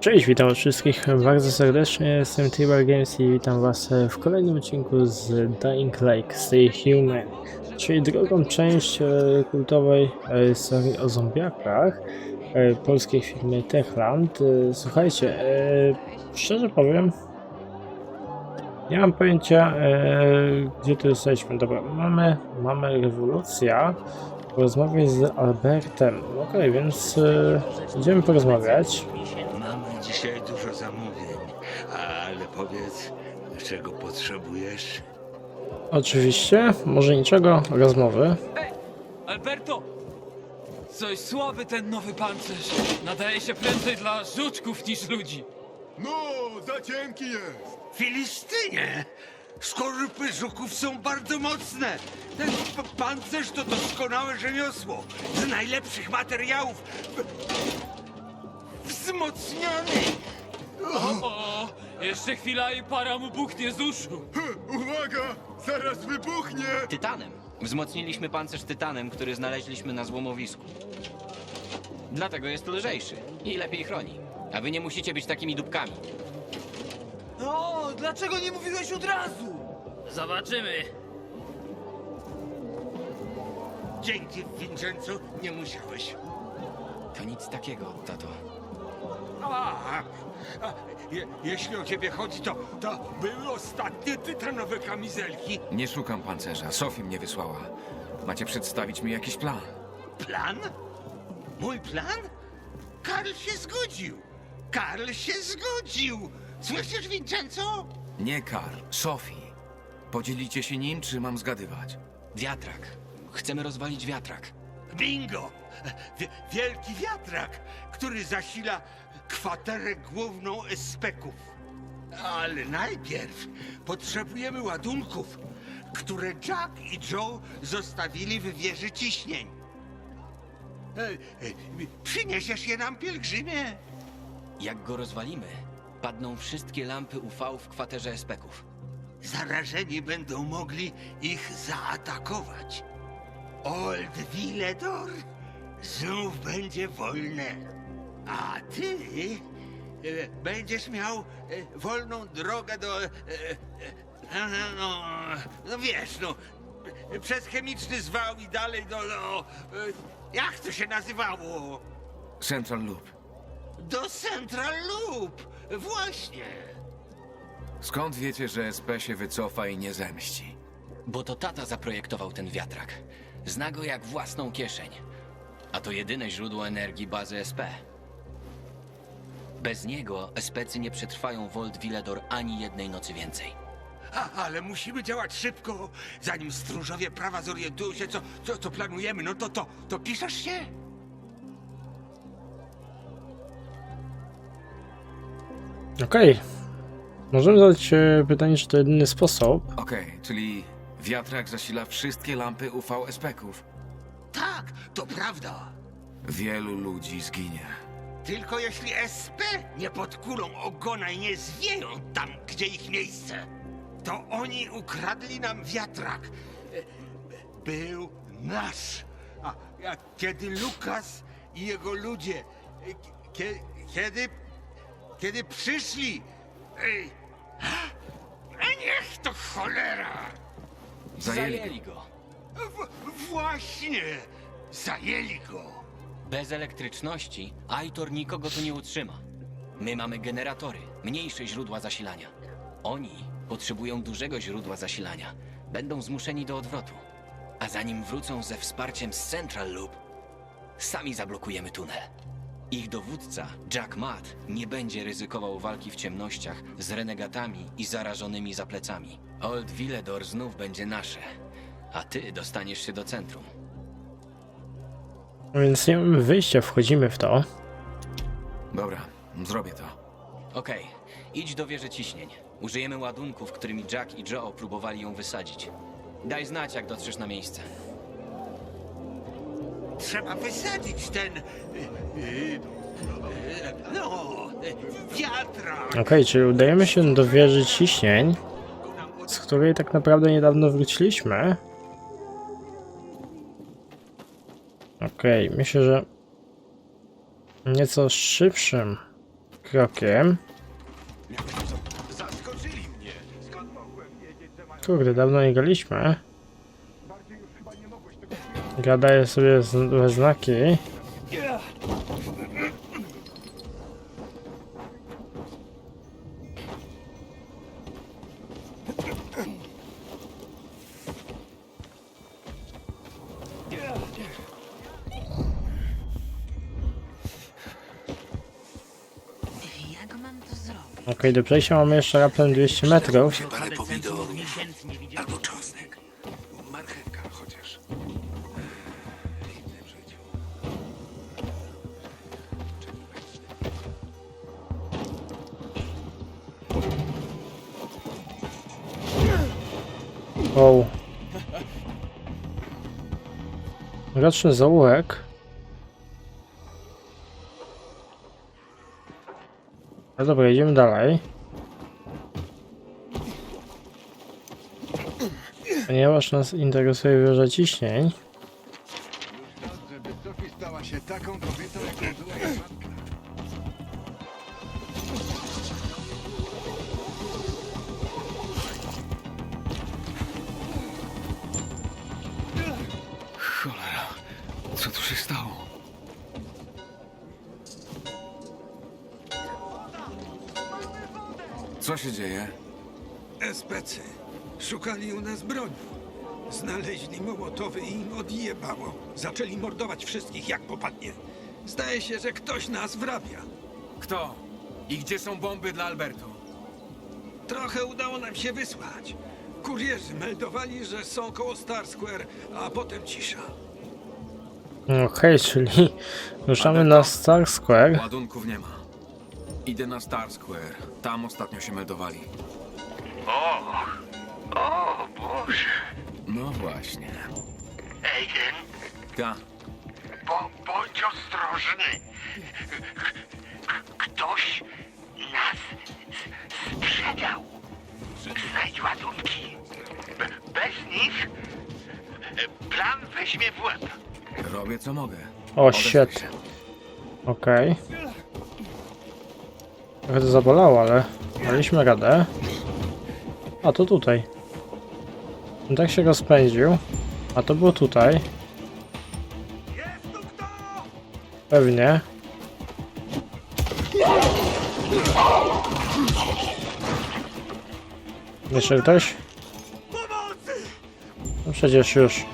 Cześć, witam wszystkich bardzo serdecznie, jestem Tiber Games i witam was w kolejnym odcinku z Dying Lake Stay Human, czyli drugą część e, kultowej e, serii o zombiakach e, polskiej firmy Techland. Słuchajcie, szczerze powiem, nie mam pojęcia gdzie tu jesteśmy. Dobra, mamy, mamy rewolucja, porozmawiać z Albertem. Okej, więc idziemy porozmawiać. Potrzebujesz? Oczywiście, może niczego, rozmowy. Ej, Alberto! Coś słaby ten nowy pancerz. Nadaje się prędzej dla żuczków niż ludzi. No, za cienki jest! Filistynie! Skorupy żuków są bardzo mocne. Ten p- pancerz to doskonałe rzemiosło. Z najlepszych materiałów. W- Wzmocniony. O, jeszcze chwila i para mu buchnie z uszu. Uwaga! Zaraz wybuchnie! Tytanem. Wzmocniliśmy pancerz tytanem, który znaleźliśmy na złomowisku. Dlatego jest lżejszy i lepiej chroni. A wy nie musicie być takimi dupkami. No, dlaczego nie mówiłeś od razu? Zobaczymy. Dzięki, Vincenzo, nie musiałeś. To nic takiego, tato. A, je, jeśli o ciebie chodzi, to, to były ostatnie tytanowe kamizelki. Nie szukam pancerza. Sophie mnie wysłała. Macie przedstawić mi jakiś plan. Plan? Mój plan? Karl się zgodził. Karl się zgodził. Słyszysz, Vincenzo? Nie Karl, Sophie. Podzielicie się nim, czy mam zgadywać? Wiatrak. Chcemy rozwalić wiatrak. Bingo! Wie- wielki wiatrak, który zasila kwaterę główną espeków. Ale najpierw potrzebujemy ładunków, które Jack i Joe zostawili w wieży ciśnień. Przyniesiesz je nam, pielgrzymie? Jak go rozwalimy, padną wszystkie lampy UV w kwaterze espeków. Zarażeni będą mogli ich zaatakować. Old Villedor znów będzie wolne. A ty e, będziesz miał e, wolną drogę do. E, e, no, no, no wiesz, no. Przez chemiczny zwał i dalej do. do e, jak to się nazywało? Central Loop. Do Central Loop! Właśnie! Skąd wiecie, że SP się wycofa i nie zemści? Bo to tata zaprojektował ten wiatrak. Zna go jak własną kieszeń. A to jedyne źródło energii bazy SP. Bez niego SPcy nie przetrwają Volt Villedor ani jednej nocy więcej. A, ale musimy działać szybko, zanim stróżowie prawa zorientują się, co, co, co planujemy. No to, to, to piszesz się? Okej. Możemy zadać e, pytanie, czy to jedyny sposób. Okej, czyli wiatrak zasila wszystkie lampy UV espeków. Tak, to prawda. Wielu ludzi zginie. Tylko jeśli SP nie podkulą ogona i nie zwieją tam, gdzie ich miejsce, to oni ukradli nam wiatrak. Był nasz. A, a kiedy Lukas i jego ludzie, e, kie, kiedy, kiedy przyszli, ej, a niech to cholera! Zajęli go. W, właśnie, zajęli go. Bez elektryczności Aitor nikogo tu nie utrzyma. My mamy generatory, mniejsze źródła zasilania. Oni potrzebują dużego źródła zasilania. Będą zmuszeni do odwrotu. A zanim wrócą ze wsparciem z Central Loop, sami zablokujemy tunel. Ich dowódca, Jack Matt, nie będzie ryzykował walki w ciemnościach z renegatami i zarażonymi za plecami. Old Villedor znów będzie nasze, a ty dostaniesz się do centrum. No Więc nie mamy wyjścia, wchodzimy w to. Dobra, zrobię to. Okej, idź do wieży ciśnień. Użyjemy ładunków, którymi Jack i Joe próbowali ją wysadzić. Daj znać, jak dotrzesz na miejsce. Trzeba wysadzić ten. y, y, y, No, y, wiatrak. Okej, czyli udajemy się do wieży ciśnień, z której tak naprawdę niedawno wróciliśmy. Okej, myślę, że nieco szybszym krokiem. Zaskoczyli mnie. Kurde, dawno nie graliśmy. Gra daje sobie we znaki. Jak mam to zrobić? Okej, do przejścia mamy jeszcze raptem 200 metrów. Roczny zaułek. No dobra, idziemy dalej. Ponieważ nas interesuje wieża ciśnień. Co się dzieje? Especy. Szukali u nas broni. Znaleźli mołotowy i im odjebało. Zaczęli mordować wszystkich jak popadnie. Zdaje się, że ktoś nas wrabia. Kto? I gdzie są bomby dla Alberto? Trochę udało nam się wysłać. Kurierzy meldowali, że są koło Star Square, a potem cisza. Okej, czyli ruszamy na Star Square. Ładunków nie ma. Idę na Star Square. Tam ostatnio się meldowali. O Boże. No właśnie. Aiden, Ta. bo, bądź ostrożny. K- Ktoś nas s- sprzedał. Znajdź ładunki. Be- Bez nich e, plan weźmie w łeb. Robię co mogę. O, Odezwij shit. się. Okej. Trochę to zabolało, ale daliśmy radę. A to tutaj. On tak się rozpędził. A to było tutaj. Pewnie. Jeszcze ktoś? No przecież już.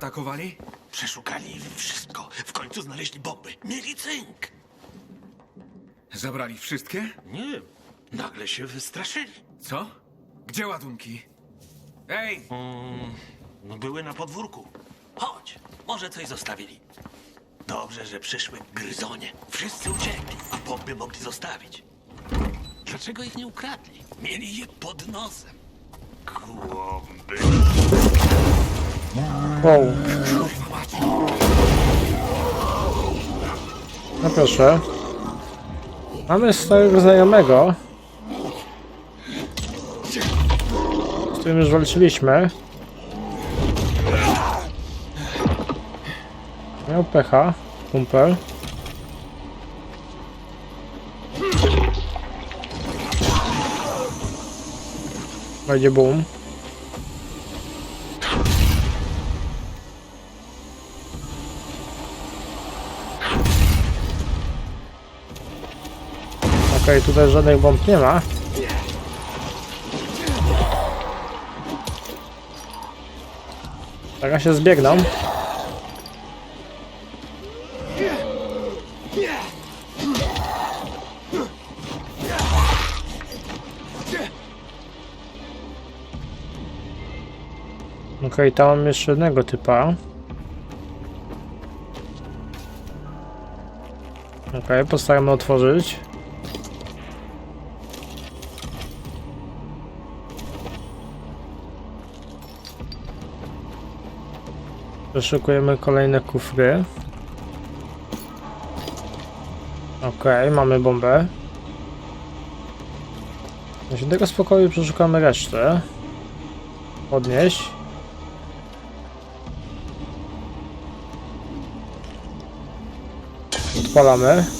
Zaatakowali? Przeszukali wszystko. W końcu znaleźli bomby. Mieli cynk. Zabrali wszystkie? Nie. Nagle się wystraszyli. Co? Gdzie ładunki? Ej! No były na podwórku. Chodź, może coś zostawili. Dobrze, że przyszły gryzonie. Wszyscy uciekli, a bomby mogli zostawić. Dlaczego ich nie ukradli? Mieli je pod nosem. Głąby. Wow. No proszę. Mamy starego znajomego. Z którym już walczyliśmy. Miał pecha, kumpel. Będzie boom. Okej, tutaj żadnych bomb nie ma. Teraz się zbiegną. Okej, tam mam jeszcze jednego typa. Okej, postaramy otworzyć. Przeszukujemy kolejne kufry. Ok, mamy bombę. Z tego spokoju przeszukamy resztę. Podnieść. Odpalamy.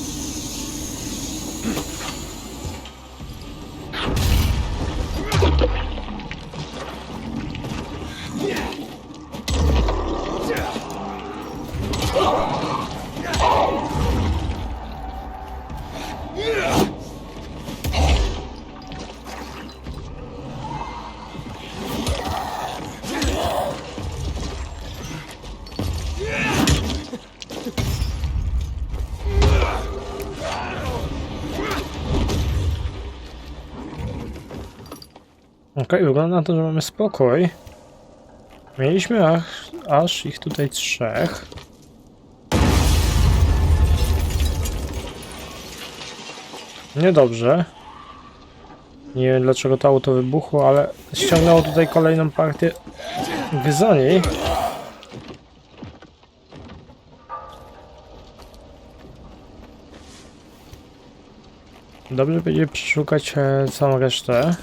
Okej, wygląda na to, że mamy spokój. Mieliśmy aż, aż ich tutaj trzech. Niedobrze. Nie wiem dlaczego to auto wybuchło, ale ściągnęło tutaj kolejną partię gzoni. Dobrze będzie przeszukać e, całą resztę.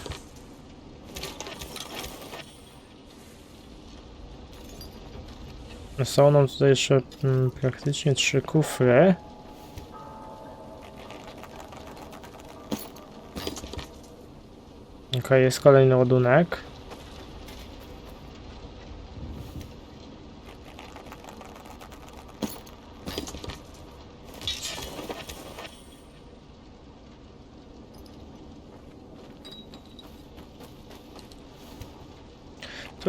Są nam tutaj jeszcze mm, praktycznie trzy kufry. Ok, jest kolejny ładunek.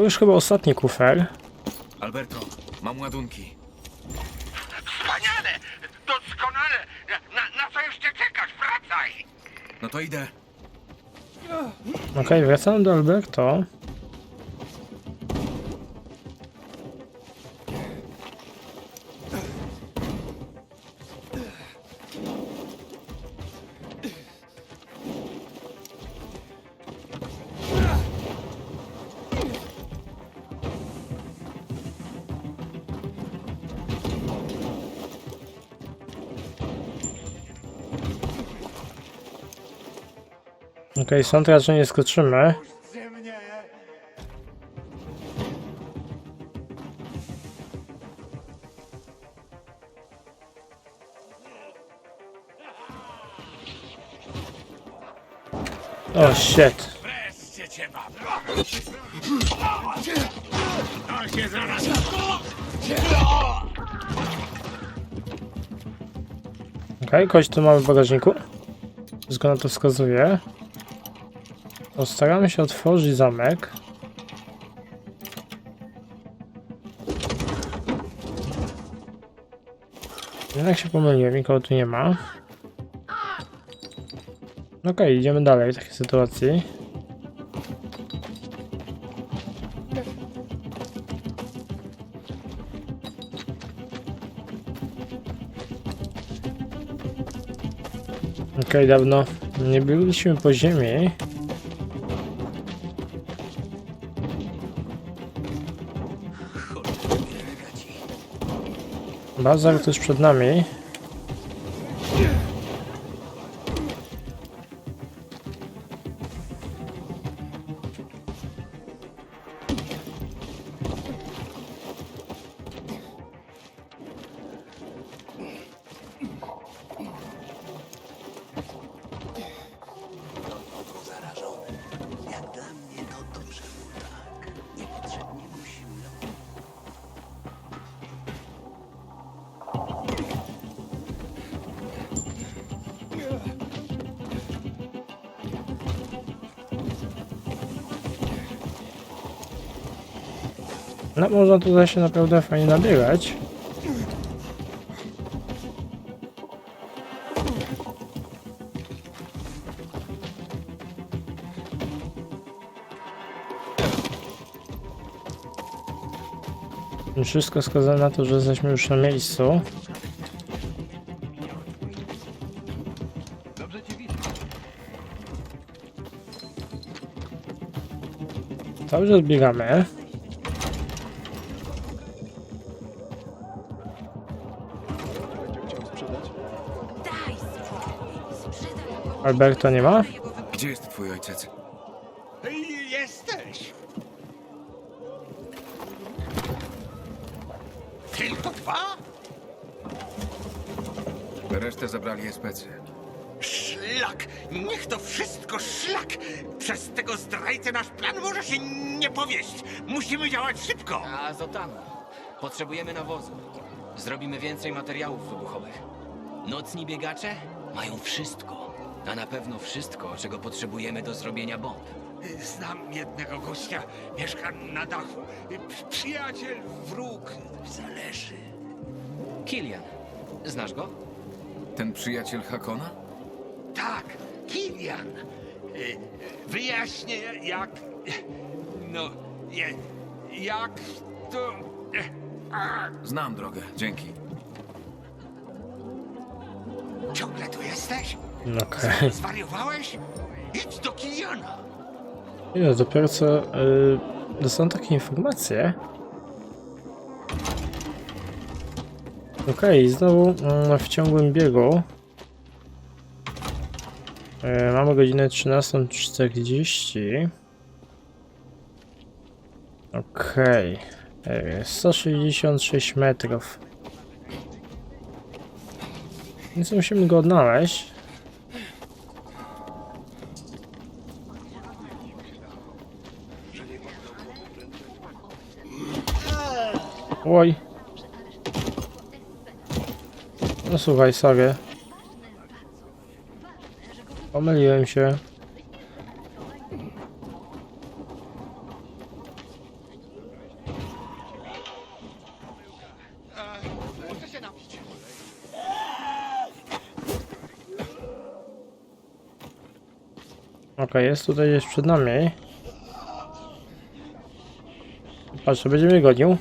Już chyba ostatni kufer. Alberto, mam ładunki. Wspaniale! Doskonale! Na, na co jeszcze czekasz? Wracaj! No to idę. Ok, wracamy do Alberto. Ok, stąd raczej nie skoczymy. O shit. Okej, okay, kość tu mamy w bagażniku. Wszystko na to wskazuje. Postaramy się otworzyć zamek. Jednak się pomyliłem, nikogo tu nie ma. Okej, idziemy dalej w takiej sytuacji. Okej, dawno nie byliśmy po ziemi. Bazar tuż przed nami. No, można tutaj się naprawdę fajnie nabierać. I Wszystko wskazuje na to, że jesteśmy już na miejscu. Dobrze cię Alberto nie ma? Gdzie jest twój ojciec? Jesteś! Tylko dwa? Resztę zabrali especy. Szlak! Niech to wszystko szlak! Przez tego zdrajcę nasz plan może się nie powieść! Musimy działać szybko! A Zotanu, potrzebujemy nawozu. Zrobimy więcej materiałów wybuchowych. Nocni biegacze mają wszystko. A na pewno wszystko, czego potrzebujemy do zrobienia bomb. Znam jednego gościa, mieszka na dachu. Przyjaciel, wróg, zależy. Kilian, znasz go? Ten przyjaciel Hakona? Tak, Kilian. Y, Wyjaśnię jak... No, je- jak to... A, Znam drogę, dzięki. Ciągle tu jesteś? Okej. Zwariowałeś? Idź do Kiliana. Okay. Dopiero co y, dostałem takie informacje. Okej, znowu mm, w ciągłym biegu. Y, mamy godzinę 13.40. Okej. Y, 166 metrów. Więc musimy go odnaleźć. Oj. No słuchaj, sorry. Pomyliłem się. Okej, jest tutaj gdzieś przed nami. Patrz, to będzie mnie gonił.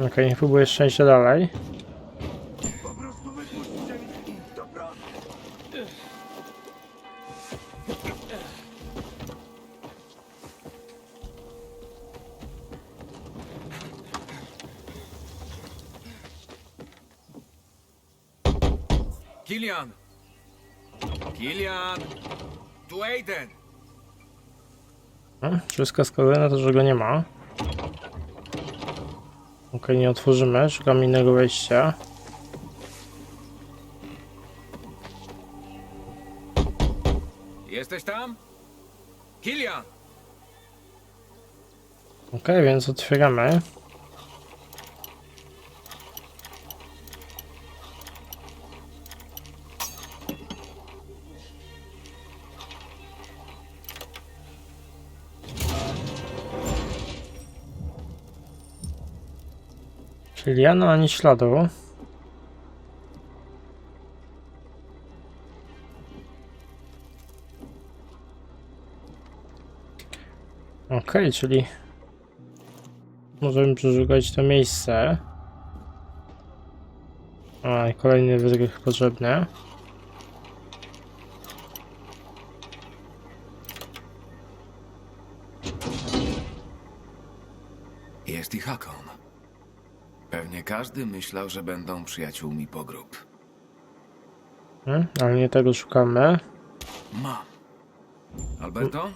Okej, nie próbuję szczęścia dalej. Kilian! Kilian! Tu Aiden! Hmm, Wszystko wskazuje na to, że go nie ma. Okej, nie otworzymy, szukam innego wejścia. Jesteś tam? Kilian! Okej, więc otwieramy. Czyli Jana ani śladu. Okej, czyli Możemy przeszukać to miejsce. A, kolejny wytrych potrzebny. Jest i Hakon. Pewnie każdy myślał, że będą przyjaciółmi po grób. Hmm? Ale nie tego szukamy. Mam. Alberto?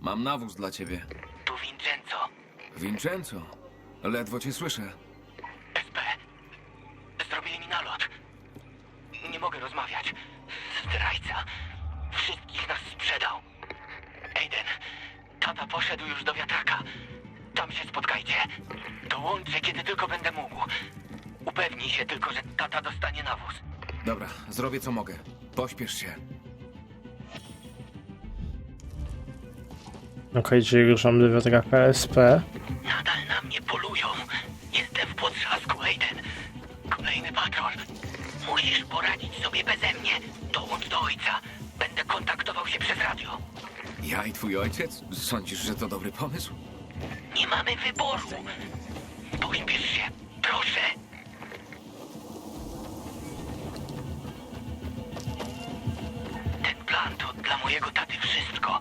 Mam nawóz dla ciebie. Tu Vincenzo. Vincenzo, ledwo cię słyszę. Spotkajcie. Dołączę, kiedy tylko będę mógł. Upewnij się tylko, że tata dostanie nawóz. Dobra, zrobię co mogę. Pośpiesz się. Okej, czyli ruszam do wiatraka SP. Nadal na mnie polują. Jestem w potrzasku, Aiden. Kolejny patrol. Musisz poradzić sobie beze mnie. Dołącz do ojca. Będę kontaktował się przez radio. Ja i twój ojciec? Sądzisz, że to dobry pomysł? Mamy wyboru. Pośpiesz się, proszę. Ten plan to dla mojego taty wszystko.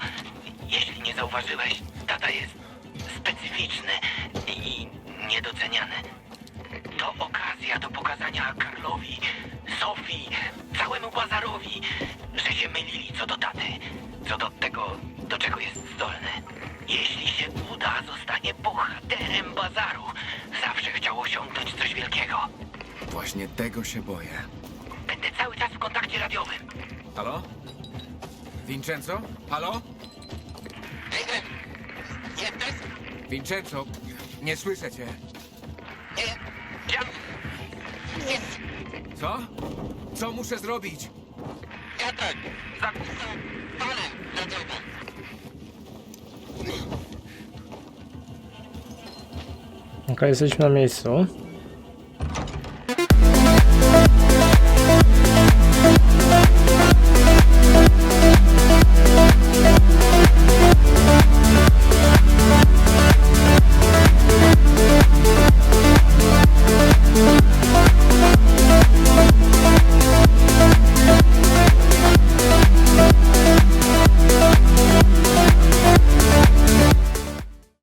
Jeśli nie zauważyłeś, tata jest specyficzny i niedoceniany. To okazja do pokazania Karlowi, Sofii, całemu bazarowi, że się mylili co do taty, co do tego, do czego jest zdolny. Jeśli się bohaterem bazaru. Zawsze chciał osiągnąć coś wielkiego. Właśnie tego się boję. Będę cały czas w kontakcie radiowym. Halo? Vincenzo? Halo? Jesteś? Vincenzo? Nie słyszę cię. Nie. Ja... Nie. Co? Co muszę zrobić? Ja tak. Zapisam falę Ok, jesteśmy na miejscu.